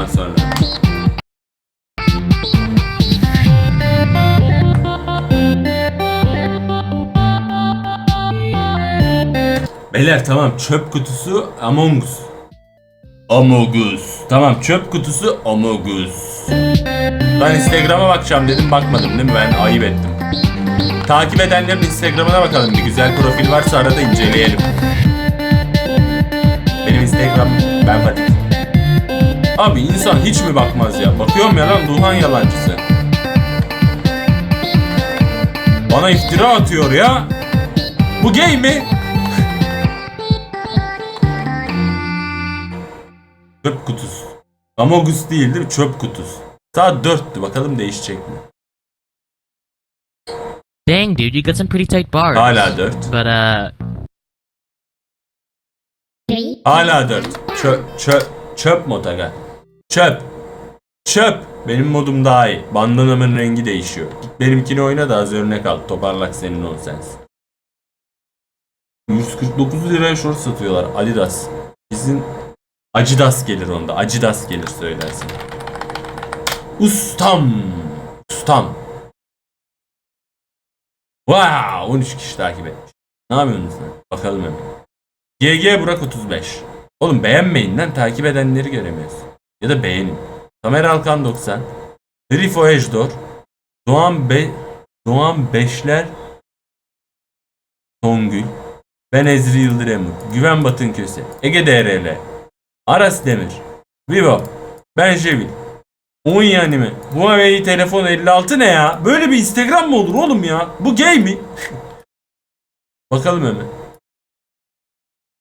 bundan sonra. Beyler tamam çöp kutusu Among Us. Among Us. Tamam çöp kutusu Among Us. Ben Instagram'a bakacağım dedim bakmadım değil mi? Ben ayıp ettim. Takip edenlerin Instagram'ına bakalım. Bir güzel profil varsa arada inceleyelim. Benim Instagram ben Fatih. Abi insan hiç mi bakmaz ya? Bakıyorum ya lan Duhan yalancısı. Bana iftira atıyor ya. Bu gay mi? Çöp kutusu. Amogus değil değil mi? Çöp kutusu. Saat 4'tü. Bakalım değişecek mi? Dang, dude, you got some pretty tight bars. Hala 4. But, uh, Hala 4. Çöp, çöp, çöp mod aga. Çöp. Çöp. Benim modum daha iyi. Bandanamın rengi değişiyor. Git benimkini oyna da az örnek al. Toparlak senin ol sensin. 149 liraya short satıyorlar. Adidas. Bizim Acidas gelir onda. Acidas gelir söylersin. Ustam. Ustam. Wow! 13 kişi takip etmiş. Ne yapıyorsunuz lan? Bakalım hemen. GG Burak 35. Oğlum beğenmeyin lan takip edenleri göremiyoruz. Ya da beğenin. Tamer Alkan 90. Grifo Ejdor. Doğan Be Doğan Beşler. Songül. Ben Ezri Yıldıremur. Güven Batın Köse. Ege DRL. Aras Demir. Vivo. Ben Jevil. Oyun yani mi? Huawei telefon 56 ne ya? Böyle bir Instagram mı olur oğlum ya? Bu gay mi? Bakalım hemen.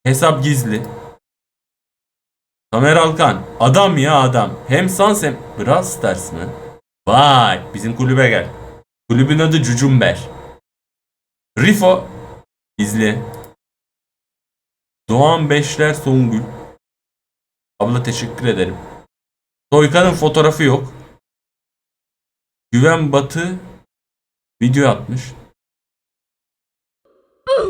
Hesap gizli. Tamer Alkan. Adam ya adam. Hem Sans hem Brawl Stars mı? Vay bizim kulübe gel. Kulübün adı Cucumber. Rifo. Gizli. Doğan Beşler Songül. Abla teşekkür ederim. Soykan'ın fotoğrafı yok. Güven Batı video atmış.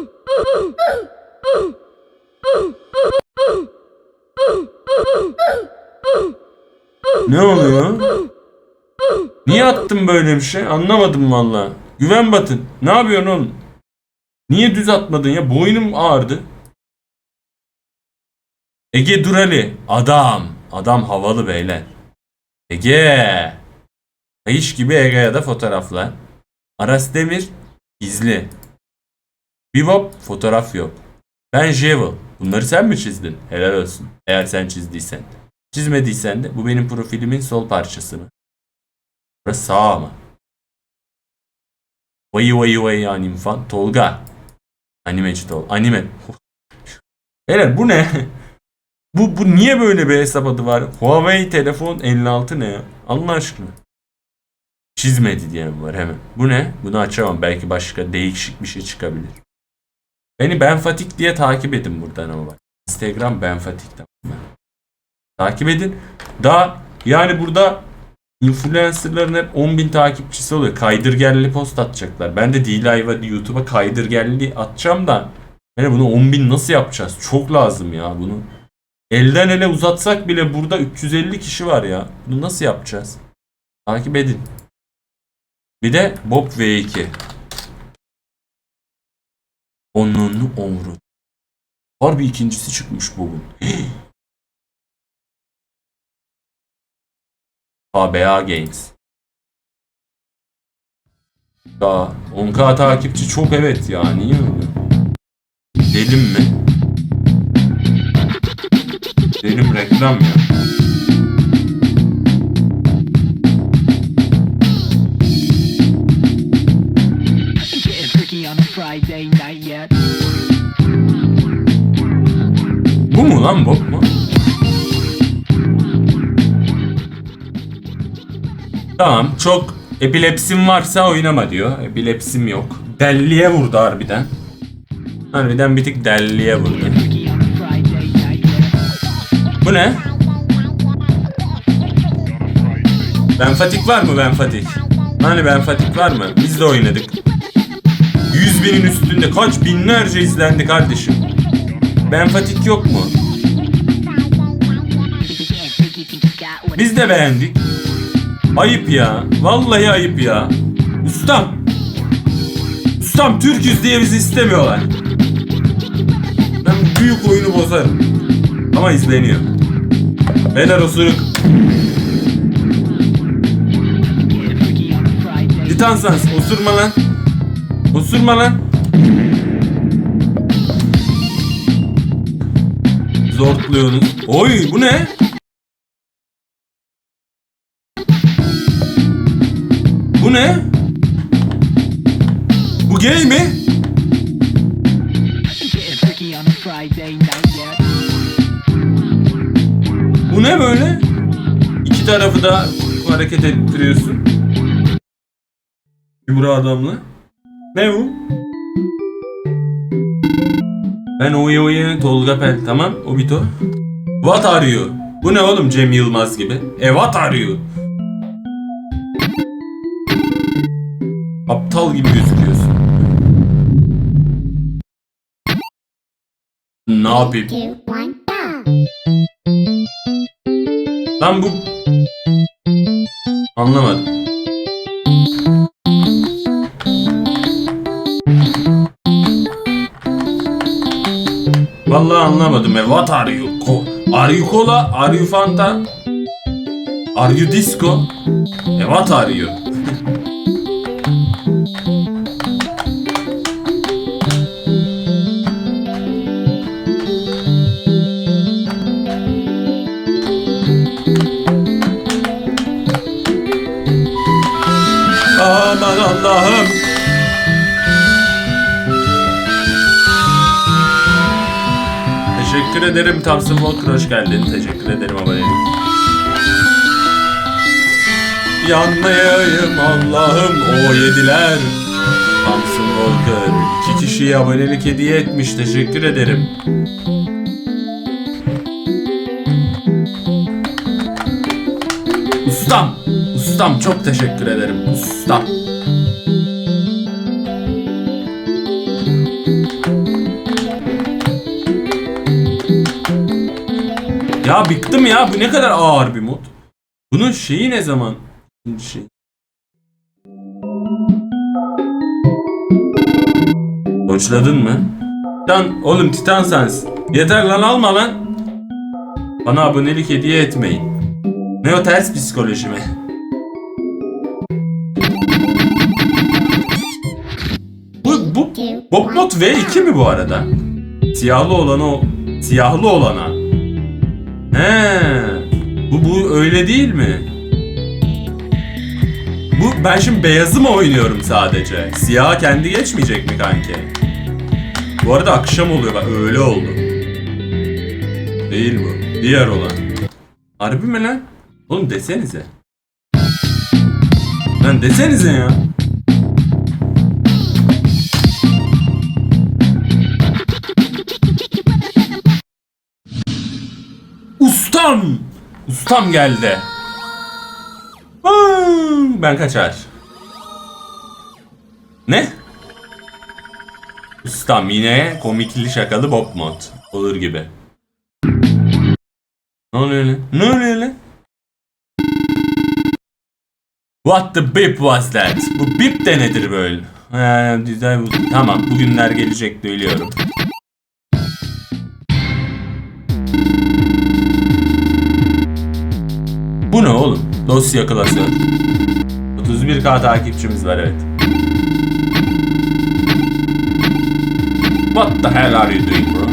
Ne oluyor? Niye attın böyle bir şey? Anlamadım valla. Güven Batın. Ne yapıyorsun oğlum? Niye düz atmadın ya? Boynum ağrıdı. Ege Durali. Adam. Adam havalı beyler. Ege. Kayış gibi Ege'ye de fotoğraflar. Aras Demir. Gizli. Bebop fotoğraf yok. Ben Jewel. Bunları sen mi çizdin? Helal olsun. Eğer sen çizdiysen. Çizmediysen de bu benim profilimin sol parçası mı? Burası sağ mı? Vayı vayı vayı anim fan. Tolga. Animeci Tol. Anime. Beyler bu ne? bu, bu niye böyle bir hesap adı var? Huawei telefon 56 ne ya? Allah aşkına. Çizmedi diyen var hemen. Bu ne? Bunu açamam. Belki başka değişik bir şey çıkabilir. Beni Ben Fatik diye takip edin buradan ama bak. Instagram Ben Fatik? Takip edin. Daha yani burada influencerların hep 10.000 takipçisi oluyor. Kaydırgelli post atacaklar. Ben de D-Live'a YouTube'a kaydırgelli atacağım da yani bunu 10.000 nasıl yapacağız? Çok lazım ya bunu. Elden ele uzatsak bile burada 350 kişi var ya. Bunu nasıl yapacağız? Takip edin. Bir de Bob V2. Onunu omru. Harbi ikincisi çıkmış Bob'un. KBA Games. Ya 10k takipçi çok evet ya niye öyle? Delim mi? Delim reklam ya. Bu mu lan Bob mu? Tamam çok epilepsim varsa oynama diyor. Epilepsim yok. Delliye vurdu harbiden. Harbiden bir tık delliye vurdu. Bu ne? Ben Fatik var mı Ben Fatik? Hani Ben Fatik var mı? Biz de oynadık. 100 binin üstünde kaç binlerce izlendi kardeşim. Ben Fatik yok mu? Biz de beğendik. Ayıp ya. Vallahi ayıp ya. Ustam. Ustam Türküz diye bizi istemiyorlar. Ben büyük oyunu bozarım. Ama izleniyor. Beyler osuruk. Get freaky on a Friday. Titan Sans osurma lan. Osurma lan. Zortluyorsunuz. Oy bu ne? Bu ne? Bu gay mi? Bu ne böyle? İki tarafı da hareket ettiriyorsun. Yumru adamla. Ne bu? Ben Oye Oye Tolga Pel tamam Obito. What are you? Bu ne oğlum Cem Yılmaz gibi? E what are you? Aptal gibi gözüküyorsun. Ne yapayım? Lan bu... Anlamadım. Vallahi anlamadım ya. What are you? Ko are you cola? Are you fanta? Are you disco? E what are you? Teşekkür ederim Thompson Walker hoş geldin. Teşekkür ederim abonelik. Yanmayayım Allah'ım o yediler. Thompson Walker iki kişiye abonelik hediye etmiş. Teşekkür ederim. Ustam, ustam çok teşekkür ederim. Ustam. Ya bıktım ya. Bu ne kadar ağır bir mod. Bunun şeyi ne zaman? Şey. Hoşladın mı? Titan, oğlum Titan Sans. Yeter lan alma lan. Bana abonelik hediye etmeyin. Ne o ters psikoloji mi? Bu, bu Bobot V2 mi bu arada? Siyahlı olan o siyahlı olana. He. Bu bu öyle değil mi? Bu ben şimdi beyazı mı oynuyorum sadece? Siyah kendi geçmeyecek mi kanki? Bu arada akşam oluyor bak öyle oldu. Değil bu. Diğer olan. Harbi mi lan? Oğlum desenize. Lan desenize ya. Ustam! Ustam geldi. Ben kaçar. Ne? Ustam yine komikli şakalı Bob mod. Olur gibi. Ne oluyor lan? Ne oluyor lan? What the beep was that? Bu beep de nedir böyle? Bu. Tamam bugünler gelecek biliyorum. Dosya klasör. 31k takipçimiz var evet. What the hell are you doing bro?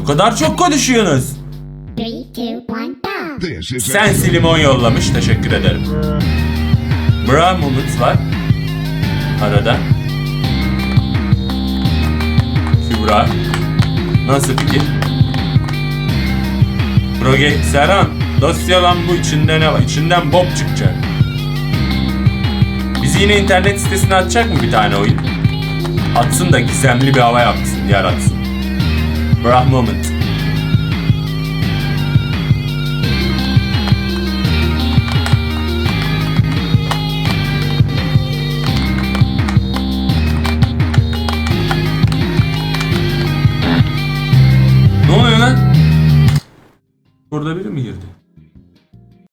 Ne kadar çok konuşuyorsunuz. Three, two, one, go! Sensi limon yollamış. Teşekkür ederim. Bra moment var. Arada. Kübra. Nasıl fikir? Proge Serhan. Dosya lan bu içinde ne var? İçinden bob çıkacak. Bizi yine internet sitesine atacak mı bir tane oyun? Atsın da gizemli bir hava yapsın, yaratsın. Bra moment.